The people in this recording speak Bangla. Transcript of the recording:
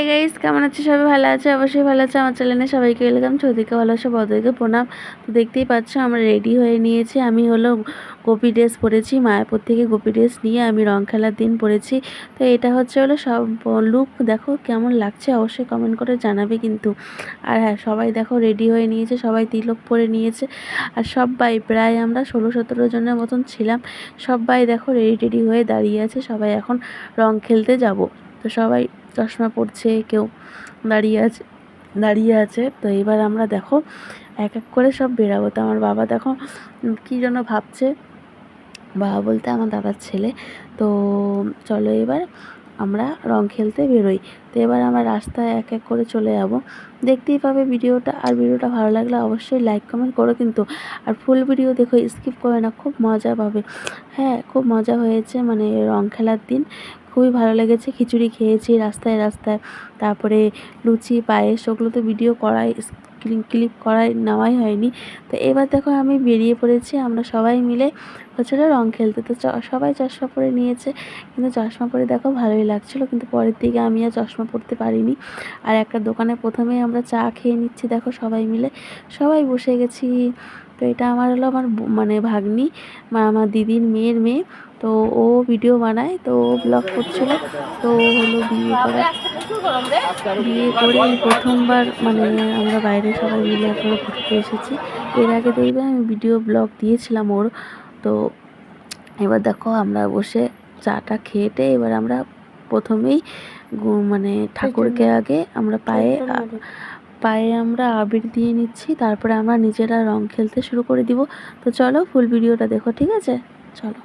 হাই গাইস কেমন আছে? সবাই ভালো আছে? অবশ্যই ভালো আছে। আমার চ্যানেলে সবাইকে ওয়েলকাম চৌদিকে ভালোবাসা বদলকে প্রণাম। তো দেখতেই পাচ্ছ, আমরা রেডি হয়ে নিয়েছি। আমি হলো গোপী ড্রেস পরেছি, মায়াপুর থেকে গোপী ড্রেস নিয়ে আমি রং খেলার দিন পরেছি। তো এটা হচ্ছে হলো সব লুক দেখো কেমন লাগছে, অবশ্যই কমেন্ট করে জানাবে কিন্তু। আর হ্যাঁ সবাই দেখো রেডি হয়ে নিয়েছে, সবাই তিলক পরে নিয়েছে। আর সবাই প্রায় আমরা ষোলো সতেরো জনের মতন ছিলাম। সবাই দেখো রেডি টেডি হয়ে দাঁড়িয়ে আছে। সবাই এখন রং খেলতে যাব। তো সবাই চশমা পড়ছে, কেউ দাঁড়িয়ে আছে দাঁড়িয়ে আছে। তো এবার আমরা দেখো, এক এক করে সব বেরাবো। তো আমার বাবা দেখো কী যেন ভাবছে। বাবা বলতে আমার দাদার ছেলে। তো চলো এবার আমরা রং খেলতে বেরোই। তো এবার আমরা রাস্তায় এক এক করে চলে যাব। দেখতেই পাবে ভিডিওটা। আর ভিডিওটা ভালো লাগলে অবশ্যই লাইক কমেন্ট করো কিন্তু। আর ফুল ভিডিও দেখো স্কিপ করে না। খুব মজা পাবে। হ্যাঁ খুব মজা হয়েছে মানে রং খেলার দিন। খুবই ভালো লেগেছে। খিচুড়ি খেয়েছি রাস্তায় রাস্তায়। তারপরে লুচি, পায়েস, ওগুলো তো ভিডিও করাই ক্লিপ করাই, নেওয়াই হয়নি। তো এবার দেখো আমি বেরিয়ে পড়েছি, আমরা সবাই মিলে হচ্ছিল রং খেলতে। তো সবাই চশমা পরে নিয়েছে, কিন্তু চশমা পরে দেখো ভালোই লাগছিল, কিন্তু পরের দিকে আমি আর চশমা পরতে পারিনি। আর একটা দোকানে প্রথমে আমরা চা খেয়ে নিচ্ছি, দেখো সবাই মিলে। সবাই বসে গেছি। তো এটা আমার হলো আমার মানে ভাগ্নি আমার দিদির মেয়ের মেয়ে। তো ও ভিডিও বানায় তো ও ব্লগ করছিল। তো হলো বিয়ে করে বিয়ে করে প্রথমবার মানে আমরা বাইরে সবাই মিলে একবার ঘুরতে এসেছি। এর আগে দেখবে আমি ভিডিও ব্লগ দিয়েছিলাম ওর। তো এবার দেখো আমরা বসে চাটা খেয়েটে এবার আমরা প্রথমেই মানে ঠাকুরকে আগে আমরা পায়ে পায়ে আমরা আবির দিয়ে নিচ্ছি তারপরে আমরা নিজেরা রং খেলতে শুরু করে দিব। তো চলো ফুল ভিডিওটা দেখো ঠিক আছে? চলো।